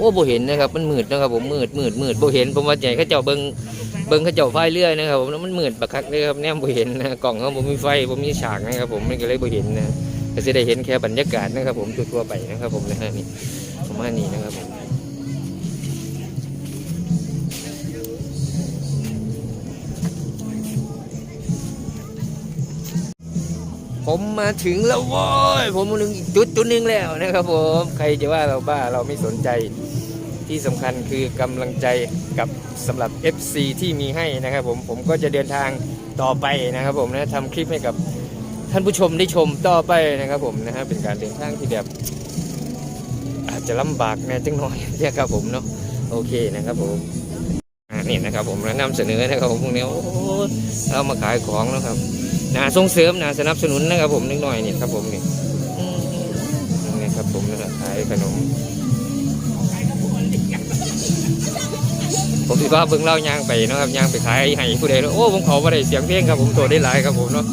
โอ้บ่เห็นนะครับ มันมืดนะครับผมมืดมืดมืดบ่เห็นผมว่าใจเขาเจ้าเบิ่งเบิ่งเขาเจ้าไฟเรื่อยนะครับผมแล้วมันมืดบักคักเลยครับแนมบ่เห็นนะกล่องเขาบ่มีไฟบ่มีฉากนะครับผมมันก็เลยบ่เห็นนะก็สิได้เห็นแค่บรรยากาศนะครับ ผมทั่วๆไปนะครับผมนะฮะนี่ประมาณนี้นะครับผมผมมาถึงแล้วว้ยผมมาถึงจุดจุดหนึงแล้วนะครับผม ใครจะว่าเราบ้าเราไม่สนใจ ที่สำคัญคือกำลังใจกับสำหรับ FC ที่มีให้นะครับผมผมก็จะเดินทางต่อไปนะครับผมนะทำคลิปให้กับท่านผู้ชมได้ชมต่อไปนะครับผมนะฮะเป็นการเดินทางที่แบบ อาจจะลำบากน่จังหน่อยเนี่ยครับผมเนาะโอเคนะครับผมนี่นะครับผมนะนำเสนอนะครับผมพวกนี้โอ้เอามาขายของแล้วครับนาส่งเสริมนาสนับสนุนนะครับผมนิดหน่อยนี่ครับผมนี่นี่ครับผมนะครับขายขนม ผมคิว่าเบิ่งเล่าย่างไปเนาะครับย่างไปขายให้ผู้ใดเนาะโอ้ผมขอว่าได้เสียงเพลงครับผมตัวได้หลายครับผมเนาะ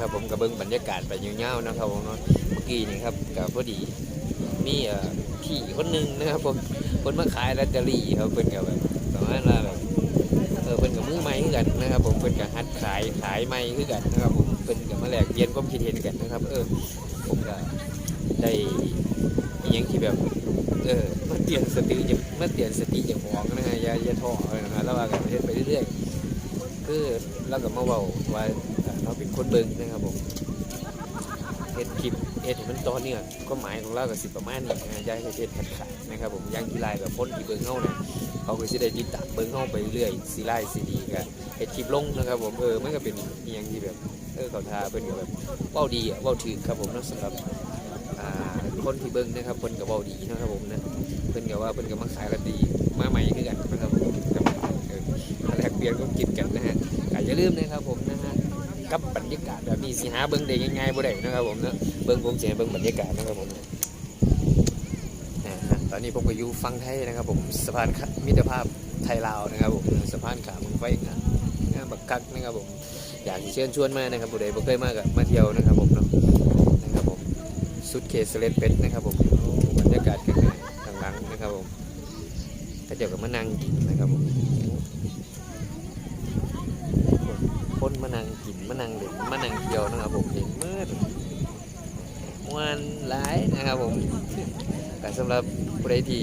ครับผมกับเบิ่งบรรยากาศไปเงียวๆนะครับผมเนาะเมื่อกี้นี่ครับกับพอดีมีพี่คนหนึ่งนะครับผมคนมาขายลอตเตอรี่ครับเพิ่นกับแบบประมาณว่าแบบเออเพิ่นกับมือใหม่คือกันนะครับผมเพิ่นกับฮัดขายขายใหม่คือกันนะครับผมเพิ่นกับมาแลกเปลี่ยนความคิดเห็นกันนะครับ เออผมก็ได้อหยังที่แบบเออมาเตือนสติจะมาเตือนสติอย่างของนะฮะอย่าอย่าท้อนะฮะแล้วว่ากันเฮ็ดไปเรื่อยๆคือเราก็มาเว้าว่า เราเป็นคนเบิ่งนะครับผมเฮ็ดคลิปเฮ็ดมันต่อเนื่องก็หมายของเราก็สิประมาณนี้นะย่าให้เฮ็ดขาดขาดนะครับผมย่างที่ไลแบบคนที่เบิ่งเฮาเนี่ยเขาก็สิได้ติดตามเบิ่งเฮาไปเรื่อยสิไลน์สิดีก็เฮ็ดคลิปลงนะครับผมเออมันก็เป็นอหยังที่แบบเออเขาทาเพิ่นแบบเว้าดีอะเว้าถึกครับผมนะสำหรับคนที่เบิ่งนะครับเพิ่นก็เว้าดีนะครับผมนะเพิ่นก็ว่าเพิ่นก็มาขายกันดีมาใหม่คือกันนะครับแลกเปลี่ยนความคิดกันนะฮะอย่าลืมนะครับผม กับบรรยากาศแบบนี้สิหาเบิ้งได้ง่ายๆบ่ได้นะครับผมเนะเบิ้งผมเสียเบิ้งบรรยากาศนะครับผมนะฮะตอนนี้ผมก็อยู่ฟังไทยนะครับผมสะพานมิตรภาพไทยลาวนะครับผมสะพานขาเมืองไฟงามบักคักนะครับผมอยากเชิญชวนมานะครับผู้ใดบ่เคยมาก็มาเที่ยวนะครับผมเนาะนะครับผมสุดเขตสเลดเป็ดนะครับผมบรรยากาศกันเลยข้างหลังนะครับผมก็เจ้าก็มานั่งกินนะครับผม มานั่งกินมานั่งเล่นมานั่งเที่ยวนะครับผมเห็นมืดมวนหลายนะครับผมก็สำหรับผู้ใดที่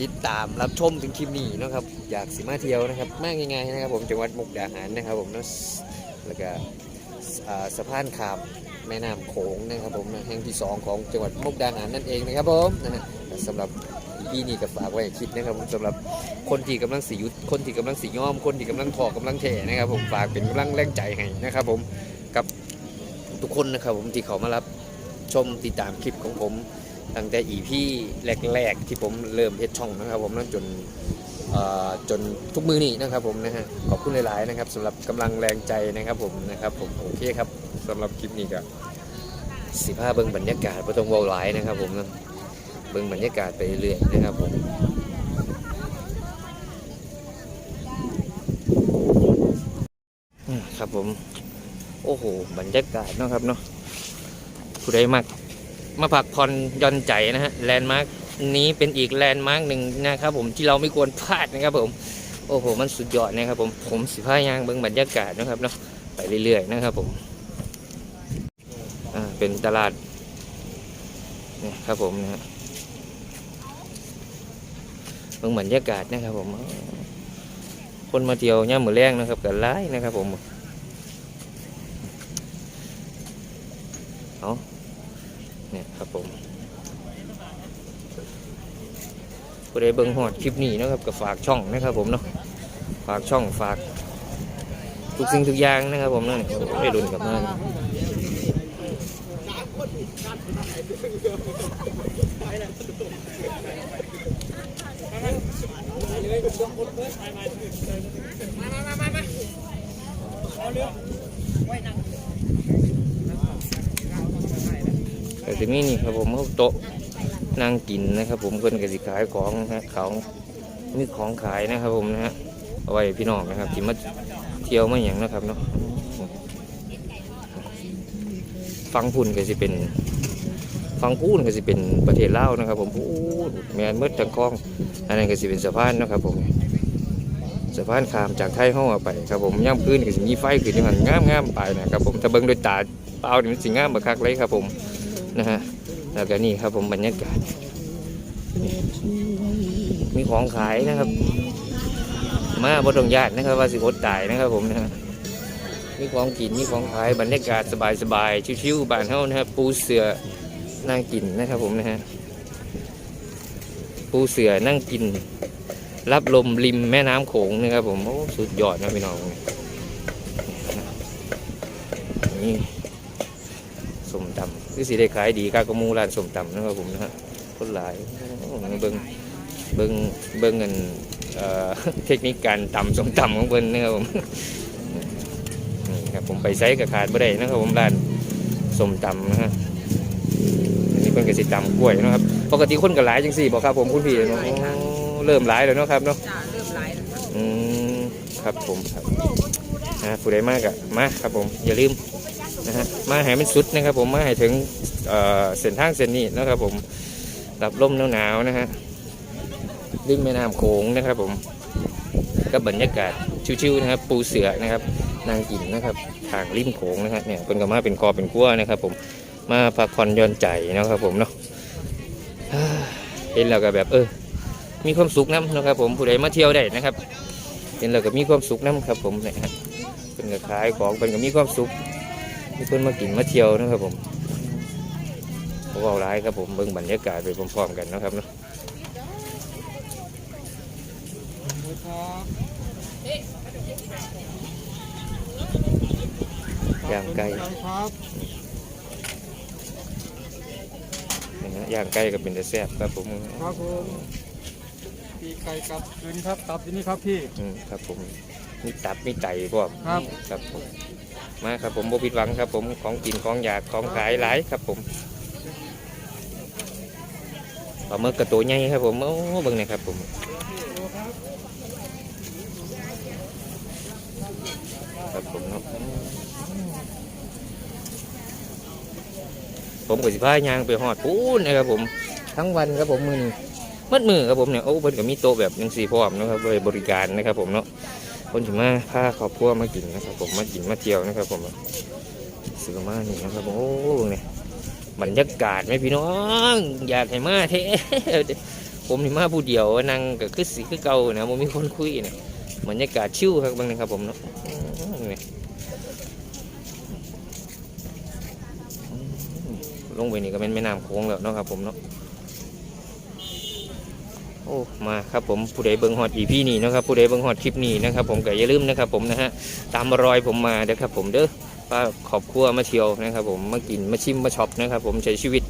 ติดตามรับชมถึงคลิปนี้นะครับ อยากสิมาเที่ยวนะครับมากง่ายๆนะครับ ผมจังหวัดมุกดาหารนะครับผมนะแล้วก็สะพานขามแม่น้ำโขงนะครับผมแห่งที่สองของจังหวัดมุกดาหารนั่นเองนะครับผมนะฮะสำหรับ ปีนี้ก็ฝากไว้ให้คิดนะครับผมสำหรับคนที่กำลังสียุทธคนที่กำลังสีย้อมคนที่กำลังถอกกำลังเทนะครับผมฝากเป็นกำลังแรงใจให้นะครับผมกับทุกคนนะครับผมที่เขามารับชมติดตามคลิปของผมตั้งแต่อีพี่แรกๆ ที่ผมเริ่มเฮ็ดช่องนะครับผมนั่นจนจนทุกมือนี้นะครับผมนะฮะขอบคุณหลายๆนะครับสำหรับกำลังแรงใจนะครับผมนะครับผมโอเคครับสำหรับคลิปนี้ก็สิบห้าเบิ้งบรรยากาศประตงวอลไลน์นะครับผมนะ เบิ้งบรรยากาศไปเรื่อยนะครับผมครับผม โอ้โห บรรยากาศเนาะครับเนาะผู้ใดมักมาพักผ่อนย่อนใจนะฮะแลนด์มาร์กนี้เป็นอีกแลนด์มาร์กหนึ่งนะครับผมที่เราไม่ควรพลาดนะครับผม โอ้โห มันสุดยอดนะครับผมผมสิพายางเบิ่งบรรยากาศนะครับเนาะไปเรื่อยๆนะครับผมอ่าเป็นตลาดนี่ครับผมนะฮะ เมืองบรรยากาศนะครับผม คนมาเที่ยวย่ามมือแรงนะครับกันร้ายนะครับผมเอาเนี่ยครับผมผู้ใดเบิ่งหอดคลิปนี้นะครับก็ฝากช่องนะครับผมเนาะฝากช่องฝาก ทุกสิ่งทุกอย่างนะครับผมนั่นได้ดุนกับมาแต่ที่นี่นี่ครับผมเขาโต๊ะนั่งกินนะครับ ผมเพิ่นก็สิขายของนะฮะของมีของขายนะครับ ผมนะฮะเอาไว้พี่น้องนะครับที่มาเที่ยวมาอย่างนะครับเนาะฟังพุ่นก็สิเป็น ฟังพูนก็สิเป็นประเทศลาวนะครับ ผมพูดแมนมื่อจังคลอง อันนั้นก็สิเป็นสะพานนะครับผมสะพานข้ามจากไทยเข้ามาไปครับผมย่ำพื้นก็สิมีไฟขึ้นที่มันงามงามไปนะครับผมถ้าเบิ่งด้วยตาเปล่าเนี่มันสิงามบักคักเลยครับผมนะฮะแล้วก็นี่ครับผมบรรยากาศมีของขายนะครับ มาบนตรงญาตินะครับ ว่าสิอดตายนะครับผมนะฮะมีของกินมีของขายบรรยากาศสบายๆชิวๆบ้านเฮานะครับปูเสือ นั่งกินนะครับผมนะฮะปูเสือนั่งกิน รับลมริมแม่น้ำโขงนะครับผมโอ้สุดยอดนะพี่น้องนี่สมตำคือสีได้ขายดีกากระมูร้านสมตำนะครับผมนะฮะคนหลายเบิ่งเบิ่งเบิงเงินเทคนิคการตำสมตำของเพิ่นนะครับผมนี่ครับผมไปไซส์กับขาดบ่ได้นะครับผมร้านสมตำนะฮะ พิ่นก็สิตำกล้วยเนาะครับปกติคนก็หลายจังสี่บอกครับผมคุณพี่เนาะโอ้เริ่มหลายแล้วเนาะครับเนาะจ้าเริ่มไลฟ์แล้วค่ะอืมครับผมครับนะผู้ใดมากอะมาครับผมอย่าลืมนะฮะมาให้มันสุดนะครับผมมาให้ถึงเอ่อเส้นทางเส้นนี้นะครับผมรับลมหนาวๆนะฮะริมแม่น้ำโขงนะครับผมกับบรรยากาศชิวๆนะครับ ปูเสือนะครับ นางกินนะครับทางริมโขงนะฮะเนี่ยเป็นก็มาเป็นคอเป็นกั้วนะครับผม มาพักผ่อนย่อนใจนะครับผมเนาะเห็นแล้วก็แบบเออ มีความสุขน้ำนะครับผมผู้ใดมาเที่ยวได้นะครับ เห็นแล้วก็มีความสุขน้ำครับผมเนี่ยฮะเป็นก็ขายของเป็นก็มีความสุขมีคนมากินมาเที่ยวนะครับผมพวกเราร้ายครับผมเบิ่งบรรยากาศไปพร้อมๆกันนะครับเนาะย่างไก่ ครับนะฮะย่างไก่ก็เป็นแต่แซ่บครับผมครับผมปีไก่กับคืนครับตับที่นี่ครับพี่ อืมครับผมมีตับมีไตพวกครับ ครับผมมาครับผมบ่ผิดหวังครับ ผมของกินของอยากของขายหลายครับผมปลาหมึกกระตัวใหญ่ครับผมโอ้เบิ่งหนะครับผมครับผมเนาะ ผมกับสิพายางไปหอดปูนนะครับผมทั้งวันครับผมมือนี้มัดมือครับผมเนี่ยโอ้เพิ่นก็มีโต๊ะแบบยังสี่พร้อมนะครับไว้บริการนะครับผมเนาะคนถึงมาพาครอบครัวมากินนะครับผมมากินมาเที่ยวนะครับผมซื้อมานี่นะครับผมโอ้เนี่ยบรรยากาศไหมพี่น้องอยากให้มาเท่ผมนี่มาผู้เดียวนั่งก็คือสีคือเก่านะผมมีคนคุยเนี่ยบรรยากาศชิวครับบางนะครับผมเนาะอืมเนี่ยอืม ลงไปนี่ก็เป็นแม่น้ำโค้งแล้วเนาะครับผมเนาะโอ้มาครับผมผู้ใดเบิ่งฮอดอีพี่นี้นะครับผู้ใดเบิ่งฮอดคลิปนี้นะครับผมก็อย่าลืมนะครับผมนะฮะตามรอยผมมาเด้อครับผมเด้อว่าขอบครัวมาเที่ยวนะครับผมมากินมาชิมมาช็อปนะครับผมใช้ชีวิต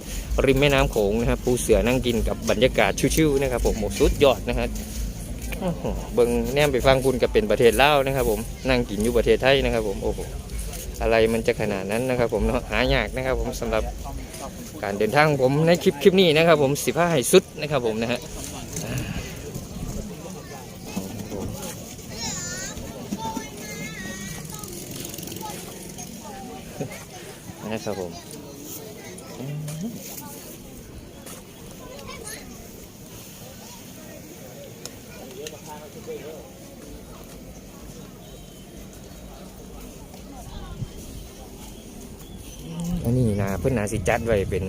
ริมแม่น้ำโขงนะครับปูเสือนั่งกินกับบรรยากาศชิวๆนะครับผมโอ้สุดยอดนะฮะเบิ่งแนมไปฟังคุณกับเป็นประเทศลาวนะครับผมนั่งกินอยู่ประเทศไทยนะครับผมโอ้โหอะไรมันจะขนาดนั้นนะครับผมเนาะหายากนะครับผมสำหรับ การเดินทางผมในคลิปคลิปนี้นะครับ ผมสิผ้าไห้สุดนะครับผมนะฮะนะครับผม อันนี้นะ เพิ่นนาสิจัดไว้เป็น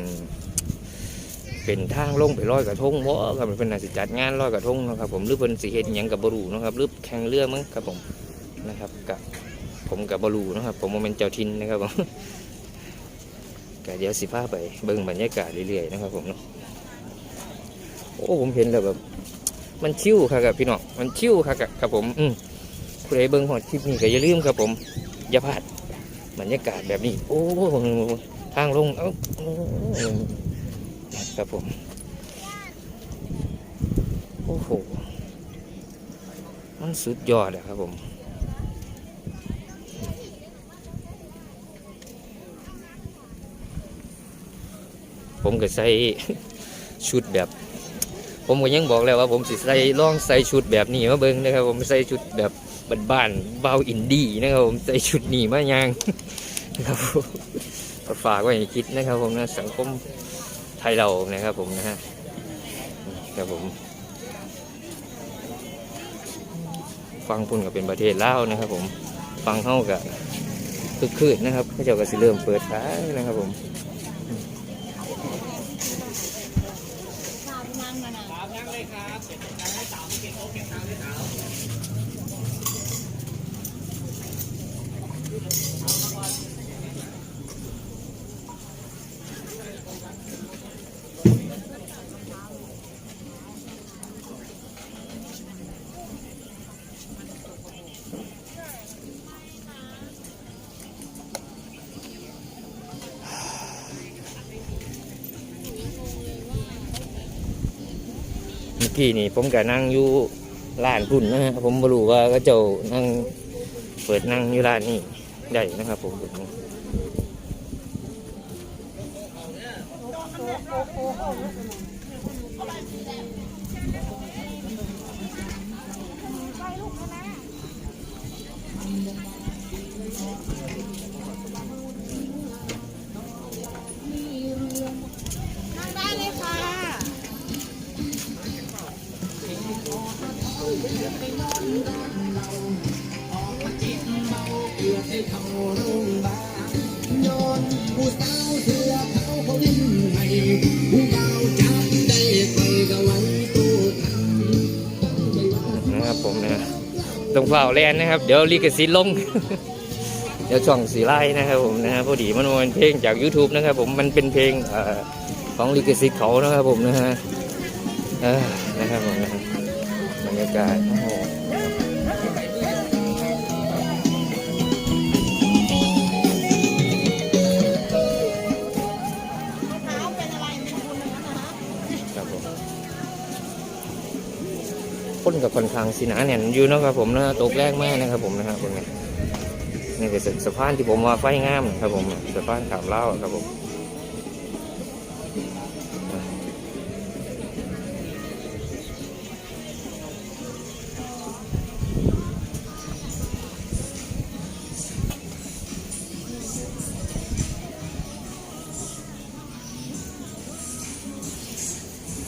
เป็นทางลงไปลอยกระทงบ่ครับเพิ่นนาสิจัดงานลอยกระทงนะครับ ผมหรือเพิ่นสิเฮ็ดอิหยังกับบรูนะครับหรือแข่งเรือมั้งครับผมนะครับกับผมกับบรูนะครับ ผมโมเมนเจ้าทินนะครับผมก็เดี๋ยวสิพาไปเบิ่งบรรยากาศเรื่อยๆนะครับ ผมเนาะโอ้ผมเห็นแล้วแบบ มันชิวครับกับพี่น้องมันชิวครับครับผม อืมผู้ใดเบิ่งหอดคลิปนี้ก็อย่าลืมครับผม อย่าพลาดบรรยากาศแบบนี้ โอ้ ทางลงเอ้าครับผม โอ้โห มันสุดยอดอะครับผม ผมก็ใส่ชุดแบบ ผมก็ยังบอกแล้วว่า ผมสิใส่ลองใส่ชุดแบบนี้มาเบิ่งนะครับ ผมใส่ชุดแบบบ้านๆเบาอินดี้นะครับผมใส่ชุดนี้มายังครับผม ฝากไว้ให้คิดนะครับผมนะสังคมไทยเรานะครับผมนะฮะครับผม ฟังพุ่นก็เป็นประเทศลาวนะครับ ผมฟังเฮากับคึกคืนนะครับพระเจ้าก็สิเริ่มเปิดขายนะครับผมเมื่อกี้ กี่นี่ผมก็นั่งอยู่ร้านพุ่นนะฮะผมไม่รู้ว่าก็เจ้านั่งเปิดนั่งอยู่ร้านนี้ได้นะครับ ผมนะครับ ต้องเฝ้าแลนนะครับ เดี๋ยวลิขสิทธิ์ลง เดี๋ยวช่องสีไล่นะครับผมนะฮะพอดีมันเป็นเพลงจาก YouTube นะครับ ผมมันเป็นเพลงอของลิขสิทธิ์เขานะครับผมนะฮะนะครับผมบรรยากาศโอ้โห คนกับค่อนข้างสีหนาแน่นอยู่นะครับผมนะตกแรกมากนะครับผมนะครับผมเนี่ยนี่คือสะพานที่ผมว่าไฟงามนะครับผมสะพานขามเล่าครับผม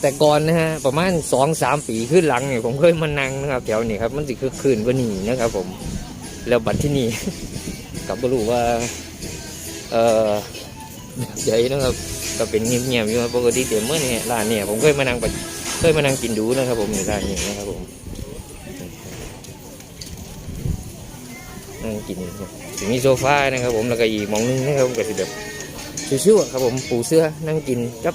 แต่ก่อนนะฮะประมาณสองสามปีขึ้นหลังเนี่ยผมเคยมานั่งนะครับแถวนี้ครับมันสิคือคืนกว่านี้นะครับ ผมแล้วบัดที่นี่กับไม่รู้ว่า เออใหญ่นะครับก็เป็นเงียบๆอยู่ครับปกติเดี๋ยวเมื่อนี่ร้านเนี่ยผมเคยมานั่งเคยมานั่งกินดูนะครับ ผมในร้านนี้นะครับผมนั่งกินถึงมีโซฟานะครับ ผมแล้วก็อีกมองนึงนะครับผมก็สิแบบชิวๆครับผมปูเสื้อนั่งกินกับ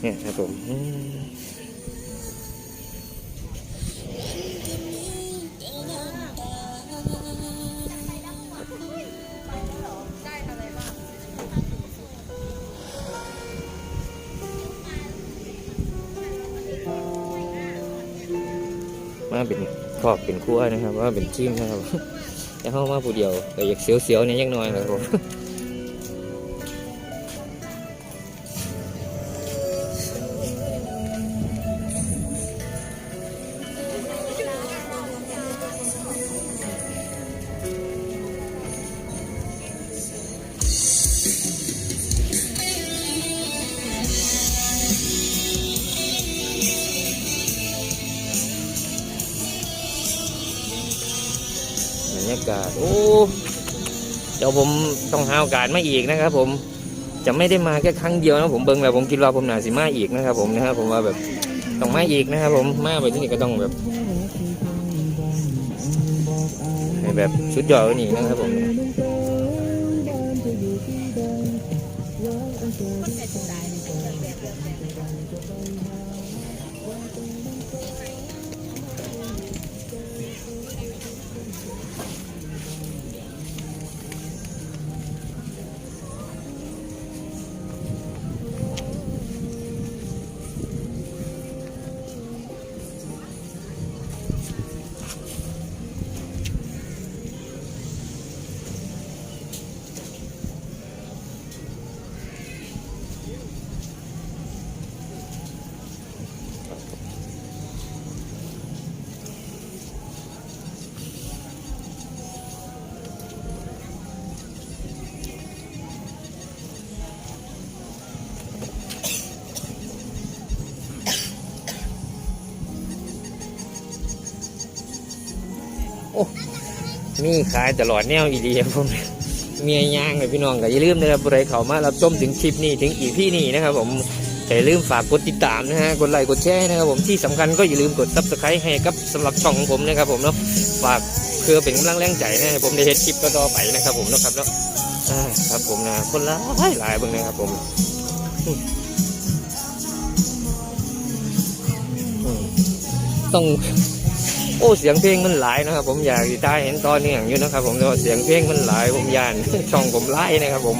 เนี่ยครับผมอืมมาเป็นครอบเป็นครัวนะครับว่าเป็นทีมนะครับแต่เข้ามาผู้เดียวก็อยากเสียวๆเนี่ยยังน้อยนะครับผม บรรยากาศโอ้เดี๋ยวผมต้องหาโอกาสมาอีกนะครับผมจะไม่ได้มาแค่ครั้งเดียวนะผมเบิ้งแล้วผมคิดว่าผมน่าสิมาอีกนะครับผมนะครับผมว่าแบบต้องมาอีกนะครับผมมาไปที่นี่ก็ต้องแบบแบบชุดยอดนี่นะครับผม มีขายตลอดแนวอีเดียผมเมียย่างเลยพี่น้องก็อย่าลืมนะครับใครเขามารับชมถึงคลิปนี้ถึงอีพี่นี้นะครับผมอย่าลืมฝากกดติดตามนะฮะกดไลค์กดแชร์นะครับผมที่สำคัญก็อย่าลืมกดซับสไครต์ให้กับสำหรับช่องของผมนะครับผมเนาะฝากเพื่อเป็นกำลังแรงใจนะให้ผมได้เห็นคลิปต่อไปนะครับผมเนาะครับเนาะครับผมนะคนละหลายหลายเบิ่งนะครับผมต้อง โอ้เสียงเพลงมันหลายนะครับ ผมอยากจะได้เห็นตอนนี้อย่างอยู่นะครับ ผมแต่ว่าเสียงเพลงมันหลายผมยานช่องผมไล่นะครับ ผม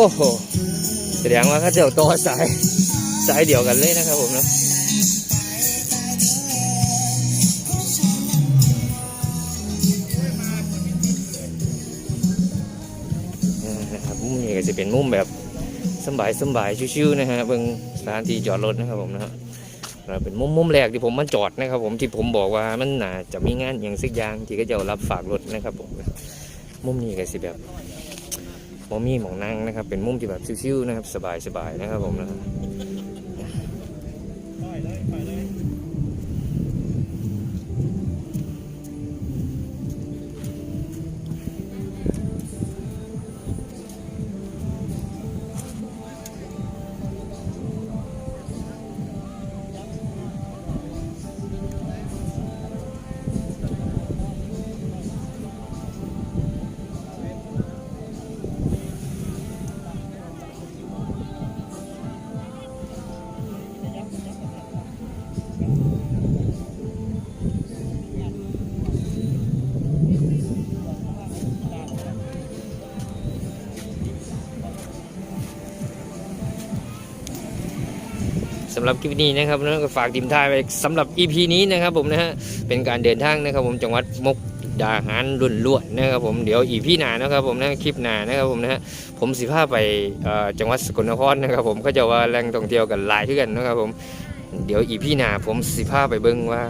โอ้โหแสดงว่าเขาเจ้าต่อสายสายเดียวกันเลยนะครับผมเนาะอ่านะครับมุมนี้ก็จะเป็นมุมแบบสบายสบายชิวๆนะฮะเบิ่งสถานที่จอดรถนะครับผมนะฮะเป็นมุมมุมแรกที่ผมมาจอดนะครับผมที่ผมบอกว่ามันน่าจะมีงานอย่างสักอย่างที่ก็จะรับฝากรถนะครับผมมุมนี้ก็สิแบบ บอมีหมองนั่งนะครับ เป็นมุมที่แบบชิวๆนะครับ สบายๆนะครับผมนะครับ สำหรับคลิปนี้นะครับนะก็ฝากทีมท้ายไปสำหรับ EP นี้นะครับผมนะฮะเป็นการเดินทางนะครับผมจังหวัดมุกดาหารล้วนๆนะครับผมเดี๋ยว EP หนานะครับผมนะคลิปหนานะครับผมนะฮะผมสิพาไปจังหวัดสกลนครนะครับผมก็จะว่าแหล่งท่องเที่ยวกันหลายที่กันนะครับผมเดี๋ยว EP หนาผมสิพาไปเบิ่งว่า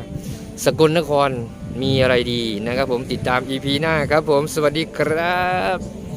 สกลนครมีอะไรดีนะครับผมติดตาม EP หน้าครับผมสวัสดีครับ